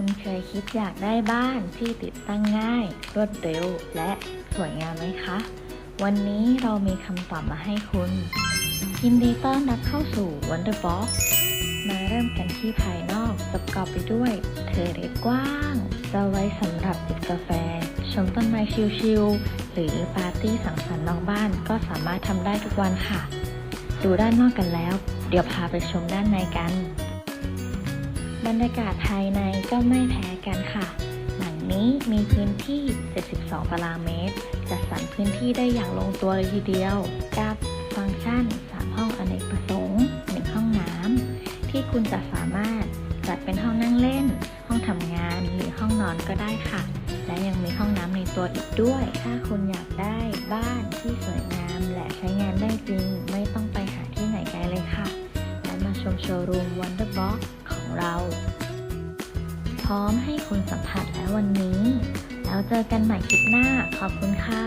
คุณเคยคิดอยากได้บ้านที่ติดตั้งง่าย รวดเร็ว และสวยงามไหมคะ วันนี้เรามีคำตอบมาให้คุณยินดีต้อนรับเข้าสู่ Wonderbox มาเริ่มกันที่ภายนอกประกอบไปด้วย เทอร์เรกว้างจะไว้สำหรับจิบกาแฟ ชมต้นไม้ชิลๆ หรือปาร์ตี้สังสรรค์นอกบ้านก็สามารถทำได้ทุกวันค่ะ ดูด้านนอกกันแล้ว เดี๋ยวพาไปชมด้านในกัน บรรยากาศภายในก็ไม่แพ้กันค่ะ หลังนี้มีพื้นที่ 72 ตารางเมตร จัดสรรพื้นที่ได้อย่างลงตัวเลยทีเดียว กับฟังก์ชัน 3 ห้องอเนกประสงค์1ห้องน้ำที่คุณจะสามารถจัดเป็นห้องนั่งเล่น ห้องทำงานหรือห้องนอนก็ได้ค่ะ และยังมีห้องน้ำในตัวอีกด้วย ถ้าคุณอยากได้บ้านที่สวยงามและใช้งานได้จริง ไม่ต้องไปหาที่ไหนไกลเลยค่ะ และมาชมโชว์รูม Wonderbox พร้อมให้คุณสัมผัสแล้ววันนี้ แล้วเจอกันใหม่คลิปหน้า ขอบคุณค่ะ